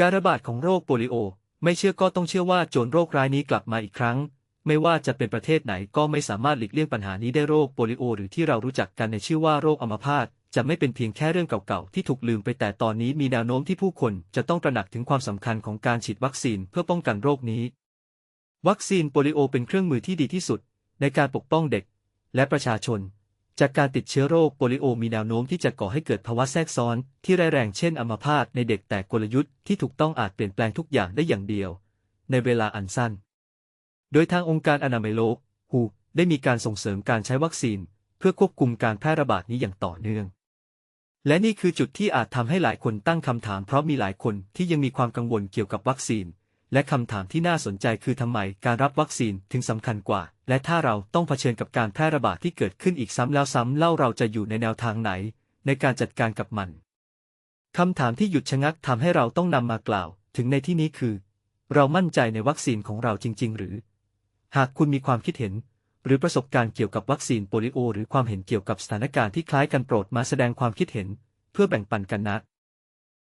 การระบาดของโรคโปลิโอ ไม่เชื่อก็ต้องเชื่อว่าโจรโรคร้ายนี้กลับมาอีกครั้ง ไม่ว่าจะเป็นประเทศไหนก็ไม่สามารถหลีกเลี่ยงปัญหานี้ได้โรคโปลิโอ หรือที่เรารู้จักกันในชื่อว่าโรคอัมพาตจะไม่เป็นเพียงแค่เรื่องเก่าๆ ที่ถูกลืมไปแต่ตอนนี้มีแนวโน้มที่ผู้คนจะต้องตระหนักถึงความสำคัญของการฉีดวัคซีนเพื่อป้องกันโรคนี้ วัคซีนโปลิโอเป็นเครื่องมือที่ดีที่สุด ในการปกป้องเด็ก และประชาชน จากการติดเชื้อโรคโปลิโอมีแนวโน้มที่จะก่อให้เกิดภาวะแทรกซ้อนที่ร้ายแรงเช่นอัมพาตในเด็กแต่กลยุทธ์ที่ถูกต้องอาจเปลี่ยนแปลงทุกอย่างได้อย่างเดียว ในเวลาอันสั้น โดยทางองค์การอนามัยโลกฮูได้มีการส่งเสริมการใช้วัคซีน เพื่อควบคุมการแพร่ระบาดนี้อย่างต่อเนื่อง และนี่คือจุดที่อาจทำให้หลายคนตั้งคำถามเพราะมีหลายคนที่ยังมีความกังวลเกี่ยวกับวัคซีน และคำถามที่น่าสนใจคือทำไมการรับวัคซีนถึงสำคัญกว่า และถ้าเราต้องเผชิญกับการแพร่ระบาดที่เกิดขึ้นอีกซ้ำแล้วซ้ำเล่าเราจะอยู่ในแนวทางไหน ในการจัดการกับมันคำถามที่หยุดชะงักทำให้เราต้องนำมากล่าว ถึงในที่นี้คือ เรามั่นใจในวัคซีนของเราจริง ๆ หรือ หากคุณมีความคิดเห็น หรือประสบการณ์เกี่ยวกับวัคซีนโปลิโอ หรือความเห็นเกี่ยวกับสถานการณ์ที่คล้ายกันโปรดมาแสดงความคิดเห็น เพื่อแบ่งปันกันนะ